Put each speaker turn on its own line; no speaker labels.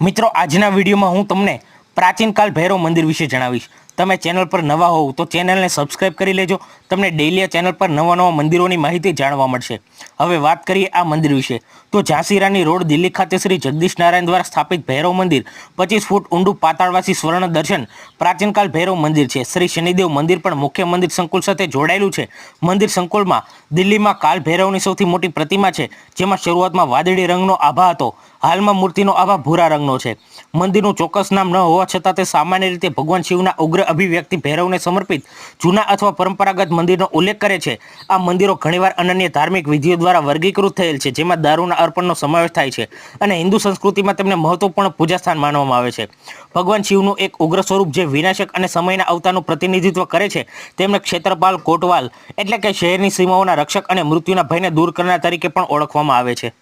મિત્રો આજના વિડીયોમાં હું તમને પ્રાચીનકાલ ભૈરવ મંદિર વિશે જણાવીશ. તમે ચેનલ પર નવા હોવ તો ચેનલને સબસ્ક્રાઇબ કરી લેજો. તમને ડેઈલી આ ચેનલ પર નવા નવા મંદિરોની માહિતી જાણવા મળશે. હવે વાત કરીએ આ મંદિર વિશે. તો ઝાંસી રાની રોડ દિલ્હી ખાતે શ્રી જગદીશ નારાયણ દ્વારા સ્થાપિત ભૈરવ મંદિર, પચીસ ફૂટ ઊંડું પાતાળવાસી સ્વર્ણ દર્શન પ્રાચીનકાલ ભૈરવ મંદિર છે. શ્રી શનિદેવ મંદિર પણ મુખ્ય મંદિર સંકુલ સાથે જોડાયેલું છે. મંદિર સંકુલમાં દિલ્હીમાં કાલ ભૈરવની સૌથી મોટી પ્રતિમા છે, જેમાં શરૂઆતમાં વાદળી રંગનો આભા હતો. હાલમાં મૂર્તિનો આભા ભૂરા રંગનો છે. મંદિરનું ચોક્કસ નામ ન હોવા છતાં તે સામાન્ય રીતે ભગવાન શિવના ઉગ્ર અભિવ્યક્તિ ભૈરવને સમર્પિત જૂના અથવા પરંપરાગત મંદિરનો ઉલ્લેખ કરે છે. આ મંદિરો ઘણીવાર અનન્ય ધાર્મિક વિધિઓ દ્વારા વર્ગીકૃત થયેલ છે, જેમાં દારૂના અર્પણનો સમાવેશ થાય છે અને હિન્દુ સંસ્કૃતિમાં તેમને મહત્વપૂર્ણ પૂજાસ્થાન માનવામાં આવે છે. ભગવાન શિવનું એક ઉગ્ર સ્વરૂપ જે વિનાશક અને સમયના અવતારનું પ્રતિનિધિત્વ કરે છે, તેમને ક્ષેત્રપાલ કોટવાલ એટલે કે શહેરની સીમાઓના રક્ષક અને મૃત્યુના ભયને દૂર કરનાર તરીકે પણ ઓળખવામાં આવે છે.